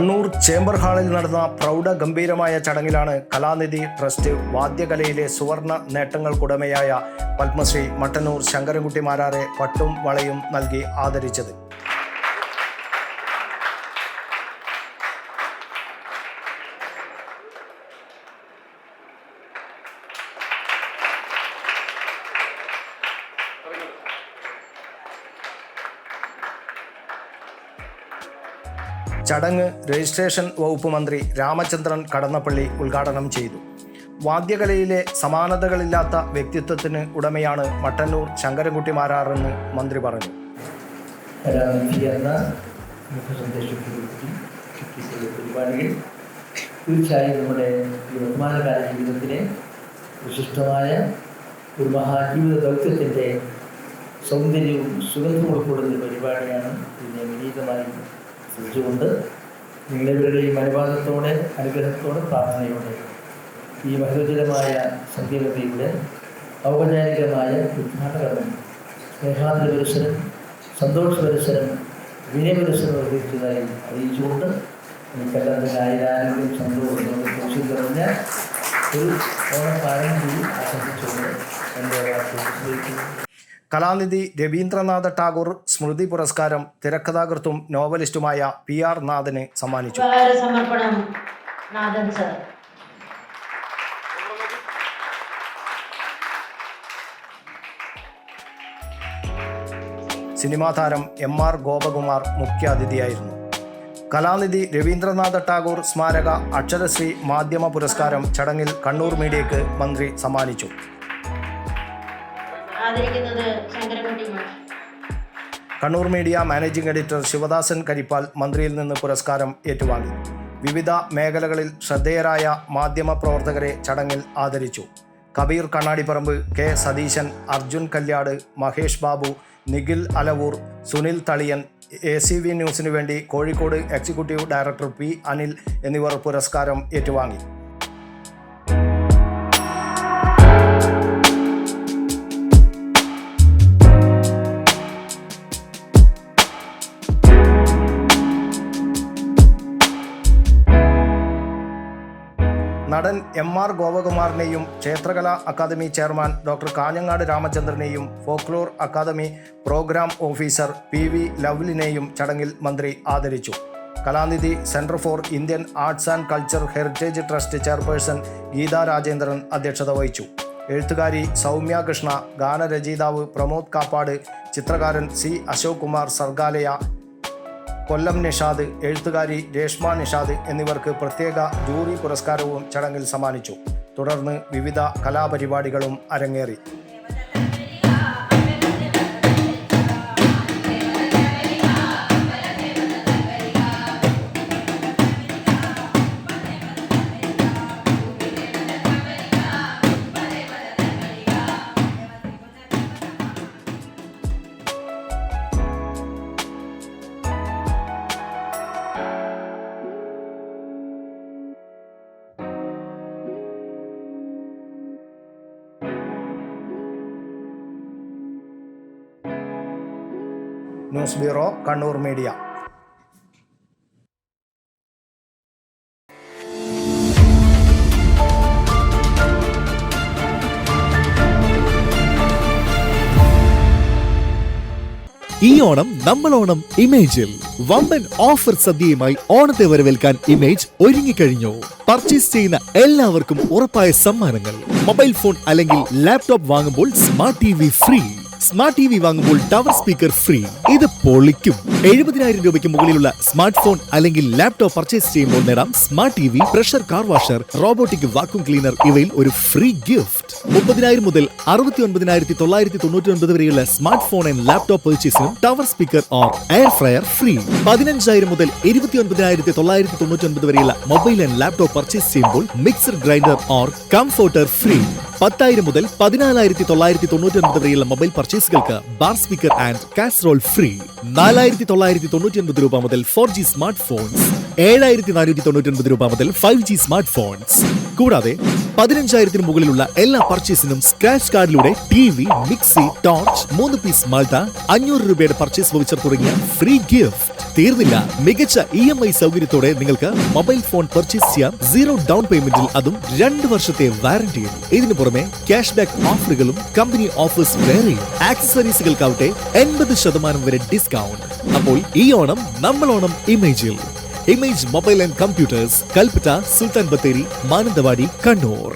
Kannur chamber ഹാളിൽ നടന്ന പ്രൗഢ ഗംഭീരമായ ചടങ്ങിലാണ് കലാനിധി ട്രസ്റ്റ് വാദ്യകലയിലെ സുവർണ നേട്ടങ്ങൾക്കുടമയായ പത്മശ്രീ മട്ടന്നൂർ ശങ്കരൻകുട്ടി മാരാറെ പട്ടും വളയും നൽകി ആദരിച്ചത്. ചടങ്ങ് രജിസ്ട്രേഷൻ വകുപ്പ് മന്ത്രി രാമചന്ദ്രൻ കടന്നപ്പള്ളി ഉദ്ഘാടനം ചെയ്തു. വാദ്യകലയിലെ സമാനതകളില്ലാത്ത വ്യക്തിത്വത്തിന് ഉടമയാണ് മട്ടന്നൂർ ശങ്കരൻകുട്ടി മാരാറെന്ന് മന്ത്രി പറഞ്ഞു. തീർച്ചയായും നമ്മുടെ വർത്തമാനകാല ജീവിതത്തിലെ വിശിഷ്ടമായ ഒരു മഹാജീവിത ദൗത്യത്തിന്റെ സൗന്ദര്യവും സുഗന്ധവും ഉൾക്കൊള്ളുന്ന പരിപാടിയാണ് ഇതിനെ വിനീതമായി ശ്രദ്ധിച്ചുകൊണ്ട് ഈ അനുവാദത്തോടെ അനുഗ്രഹത്തോടെ പ്രാർത്ഥനയോടെ ഈ മഹോചിതമായ സങ്കീർണതയുടെ ഔപചാരികമായ ഉദ്ഘാടനം സ്നേഹാന്തര പരിസരം സന്തോഷ പരിസരം വിനയപരിസരം നിർവഹിച്ചതായി അറിയിച്ചുകൊണ്ട് എനിക്കെല്ലാത്തിന്റെ ആയിരാരോഗ്യം സന്തോഷം നിറഞ്ഞ ഒരു ഓണക്കാലം കൂടി ആശംസിച്ചുകൊണ്ട് എന്റെ ഉപയോഗിക്കുന്നു കലാനിധി രവീന്ദ്രനാഥ ടാഗോർ സ്മൃതി പുരസ്കാരം തിരക്കഥാകൃത്തും നോവലിസ്റ്റുമായ പി ആർ നാഥന് സമ്മാനിച്ചു. സിനിമാ താരം എം ആർ ഗോപകുമാർ മുഖ്യാതിഥിയായിരുന്നു. കലാനിധി രവീന്ദ്രനാഥ ടാഗോർ സ്മാരക അക്ഷരശ്രീ മാധ്യമ പുരസ്കാരം ചടങ്ങിൽ കണ്ണൂർ മീഡിയയ്ക്ക് മന്ത്രി സമ്മാനിച്ചു. Kannur media managing editor Sivadasan Karippal മന്ത്രിയിൽ നിന്ന് പുരസ്കാരം ഏറ്റുവാങ്ങി. വിവിധ മേഖലകളിൽ ശ്രദ്ധേയരായ മാധ്യമ പ്രവർത്തകരെ ചടങ്ങിൽ ആദരിച്ചു. Kabeer Kannadiparamba K Satheesan Arjun Kalyad Mahesh Babu Nikhil Alavoor Sunil Thaliyan A C V ന്യൂസിനു വേണ്ടി Kozhikode executive director P Anil എന്നിവർ പുരസ്കാരം ഏറ്റുവാങ്ങി. നടൻ എം ആർ ഗോപകുമാറിനെയും ക്ഷേത്രകലാ academy chairman doctor Kanhangad രാമചന്ദ്രനെയും folklore academy program officer P V ലവ്ലിനെയും ചടങ്ങിൽ മന്ത്രി ആദരിച്ചു. Kalanidhi centre for Indian arts and culture heritage trust chairperson Geetha Rajendran അധ്യക്ഷത വഹിച്ചു. എഴുത്തുകാരി സൗമ്യ കൃഷ്ണ ഗാനരചയിതാവ് പ്രമോദ് കാപ്പാട് ചിത്രകാരൻ സി അശോക് കുമാർ സർഗാലയ കൊല്ലം നിഷാദ് എഴുത്തുകാരി രേഷ്മ നിഷാദ് എന്നിവർക്ക് പ്രത്യേക ജൂറി പുരസ്കാരവും ചടങ്ങിൽ സമ്മാനിച്ചു. തുടർന്ന് വിവിധ കലാപരിപാടികളും അരങ്ങേറി. News bureau Kannur media. ഈ ഓണം നമ്മൾ ഓണം ഇമേജിൽ. വമ്പൻ ഓഫർ സദ്യയുമായി ഓണത്തെ വരവേൽക്കാൻ ഇമേജ് ഒരുങ്ങിക്കഴിഞ്ഞു. പർച്ചേസ് ചെയ്യുന്ന എല്ലാവർക്കും ഉറപ്പായ സമ്മാനങ്ങൾ. മൊബൈൽ ഫോൺ അല്ലെങ്കിൽ ലാപ്ടോപ്പ് വാങ്ങുമ്പോൾ smart T free. Smart T V വാങ്ങുമ്പോൾ ടവർ സ്പീക്കർ ഫ്രീ ഇത് പൊളിക്കും. എഴുപതിനായിരം രൂപയ്ക്ക് മുകളിലുള്ള സ്മാർട്ട് ഫോൺ അല്ലെങ്കിൽ ലാപ്ടോപ്പ് പർച്ചേസ് ചെയ്യുമ്പോൾ നേടാം smart T V pressure car washer robotic vacuum cleaner ഇവയിൽ ഒരു ഫ്രീ ഗിഫ്റ്റ് മുപ്പതിനായിരം മുതൽ അറുപത്തി ഒൻപതിനായിരത്തി തൊള്ളായിരത്തി തൊണ്ണൂറ്റി ഒൻപത് വരെയുള്ള smart phone and laptop പെർച്ചേസിനും tower speaker or air fryer free പതിനഞ്ചായിരം മുതൽ ഇരുപത്തി ഒൻപതിനായിരത്തി തൊള്ളായിരത്തി തൊണ്ണൂറ്റി ഒൻപത് വരെയുള്ള മൊബൈൽ ആൻഡ് ലാപ്ടോപ്പ് പർച്ചേസ് ചെയ്യുമ്പോൾ mixer grinder or comforter free പത്തായിരം മുതൽ പതിനാലായിരത്തി തൊള്ളായിരത്തി തൊണ്ണൂറ്റി ഒൻപത് വരെയുള്ള mobile പർച്ചേസുകൾക്ക് bar speaker and casserole free. നാലായിരത്തി തൊള്ളായിരത്തി തൊണ്ണൂറ്റി ഒൻപത് രൂപ മുതൽ ഫോർ ജി സ്മാർട്ട് ഫോൺസ് ഏഴായിരത്തി നാനൂറ്റി തൊണ്ണൂറ്റി ഒൻപത് രൂപ മുതൽ ഫൈവ് ജി സ്മാർട്ട് ഫോൺസ് കൂടാതെ പതിനഞ്ചായിരത്തിന് മുകളിലുള്ള എല്ലാ പർച്ചേസിനും സ്ക്രാച്ച് കാർഡിലൂടെ ടി വി മിക്സി ടോർച്ച് മൂന്ന് പീസ് മാൾട്ട അഞ്ഞൂറ് രൂപയുടെ പർച്ചേസ് വൗച്ചർ തുടങ്ങിയ ഫ്രീ ഗിഫ്റ്റ് തീർന്നില്ല. മികച്ച ഇ എം ഐ സൗകര്യത്തോടെ നിങ്ങൾക്ക് മൊബൈൽ ഫോൺ പർച്ചേസ് ചെയ്യാം. സീറോ ഡൗൺ പേയ്മെന്റിൽ അതും രണ്ട് വർഷത്തെ വാറന്റിയും ഇതിനു പുറമെ ക്യാഷ് ബാക്ക് ഓഫറുകളും കമ്പനി ഓഫേഴ്സ് വേറെയും ആക്സസറീസുകൾക്കാവട്ടെ എൺപത് ശതമാനം വരെ ഡിസ്കൗണ്ട് അപ്പോൾ ഈ ഓണം നമ്മളോണം ഇമേജിൽ Image mobile and computers Kalpetta Sulthan Bathery Mananthavady Kannur